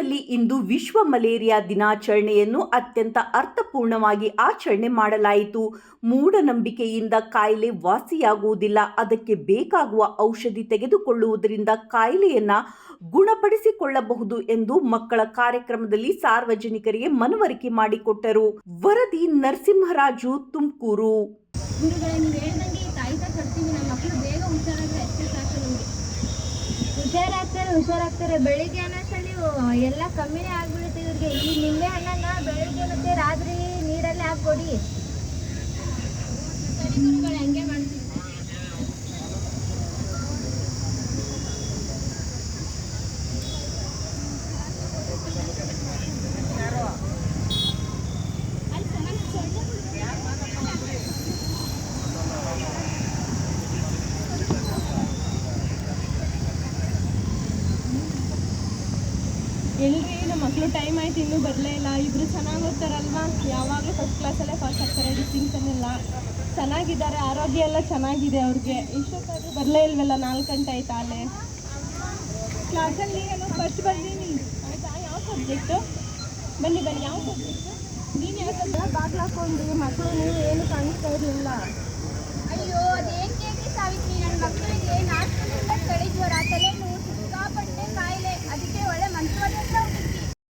ಕೊಡಗಿನಲ್ಲಿ ಇಂದು ವಿಶ್ವ ಮಲೇರಿಯಾ ದಿನಾಚರಣೆಯನ್ನು ಅತ್ಯಂತ ಅರ್ಥಪೂರ್ಣವಾಗಿ ಆಚರಣೆ ಮಾಡಲಾಯಿತು. ಮೂಢನಂಬಿಕೆಯಿಂದ ಕಾಯಿಲೆ ವಾಸಿಯಾಗುವುದಿಲ್ಲ. ಅದಕ್ಕೆ ಬೇಕಾಗುವ ಔಷಧಿ ತೆಗೆದುಕೊಳ್ಳುವುದರಿಂದ ಕಾಯಿಲೆಯನ್ನು ಗುಣಪಡಿಸಿಕೊಳ್ಳಬಹುದು ಎಂದು ಮಕ್ಕಳ ಕಾರ್ಯಕ್ರಮದಲ್ಲಿ ಸಾರ್ವಜನಿಕರಿಗೆ ಮನವರಿಕೆ ಮಾಡಿಕೊಟ್ಟರು. ವರದಿ ನರಸಿಂಹರಾಜು, ತುಮಕೂರು. ಬೆಳಿಗ್ಗೆ ಎಲ್ಲ ಕಮ್ಮಿನೇ ಆಗ್ಬಿಡುತ್ತೆ ಇವ್ರಿಗೆ. ಈ ನಿಂಬೆ ಹಣ್ಣನ್ನ ಬೆಳಗ್ಗೆ ಮತ್ತೆ ರಾತ್ರಿ ನೀರಲ್ಲಿ ಹಾಕ್ಕೊಡಿ. ಎಲ್ರಿ ನಮ್ಮ ಮಕ್ಕಳು ಟೈಮ್ ಆಯ್ತು ಇನ್ನೂ ಬರಲೇ ಇಲ್ಲ. ಇಬ್ರು ಚೆನ್ನಾಗಿ ಓದ್ತಾರಲ್ವಾ? ಯಾವಾಗಲೂ ಫಸ್ಟ್ ಕ್ಲಾಸಲ್ಲೇ ಪಾಸ್ ಆಗ್ತಾರೆ ಡಿಸ್ಟಿಂಕ್ಷನ್ ಎಲ್ಲ ಚೆನ್ನಾಗಿದ್ದಾರೆ ಆರೋಗ್ಯ ಎಲ್ಲ ಚೆನ್ನಾಗಿದೆ ಅವ್ರಿಗೆ. ಇಷ್ಟೊತ್ತಾದರೂ ಬರಲೇ ಇಲ್ವಲ್ಲ ನಾಲ್ಕು ಗಂಟೆ ಆಯ್ತು ಅಲ್ಲೇ? ಕ್ಲಾಸಲ್ಲಿ ಏನೋ ಫಸ್ಟ್ ಬಂದೀನಿ ಆಯ್ತಾ? ಯಾವ ಸಬ್ಜೆಕ್ಟು ಬನ್ನಿ ಬನ್ನಿ. ಯಾವ ಸಬ್ಜೆಕ್ಟು ನೀನು ಯಾವ ಸಬ್ಜೆಕ್ಟ್ ಬಾಗ್ಲು ಹಾಕೊಂಡು ಮಕ್ಕಳು ನೀವು ಏನು ಕಾಣಿಸ್ತಾ ಇರಲಿಲ್ಲ.